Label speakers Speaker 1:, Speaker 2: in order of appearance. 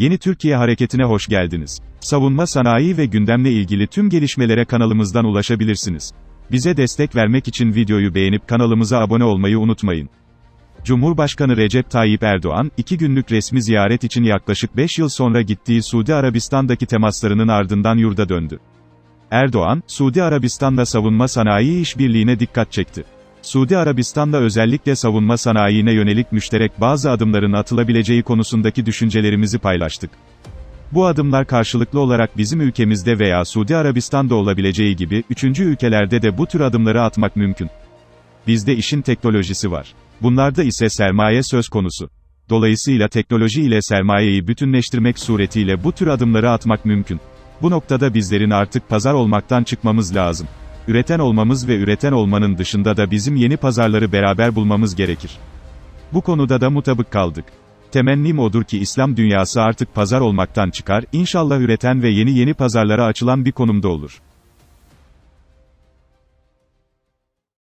Speaker 1: Yeni Türkiye Hareketi'ne hoş geldiniz. Savunma sanayi ve gündemle ilgili tüm gelişmelere kanalımızdan ulaşabilirsiniz. Bize destek vermek için videoyu beğenip kanalımıza abone olmayı unutmayın. Cumhurbaşkanı Recep Tayyip Erdoğan, iki günlük resmi ziyaret için yaklaşık 5 yıl sonra gittiği Suudi Arabistan'daki temaslarının ardından yurda döndü. Erdoğan, Suudi Arabistan'la savunma sanayi işbirliğine dikkat çekti. Suudi Arabistan'da özellikle savunma sanayine yönelik müşterek bazı adımların atılabileceği konusundaki düşüncelerimizi paylaştık. Bu adımlar karşılıklı olarak bizim ülkemizde veya Suudi Arabistan'da olabileceği gibi, üçüncü ülkelerde de bu tür adımları atmak mümkün. Bizde işin teknolojisi var. Bunlarda ise sermaye söz konusu. Dolayısıyla teknoloji ile sermayeyi bütünleştirmek suretiyle bu tür adımları atmak mümkün. Bu noktada bizlerin artık pazar olmaktan çıkmamız lazım. Üreten olmamız ve üreten olmanın dışında da bizim yeni pazarları beraber bulmamız gerekir. Bu konuda da mutabık kaldık. Temennim odur ki İslam dünyası artık pazar olmaktan çıkar, inşallah üreten ve yeni yeni pazarlara açılan bir konumda olur.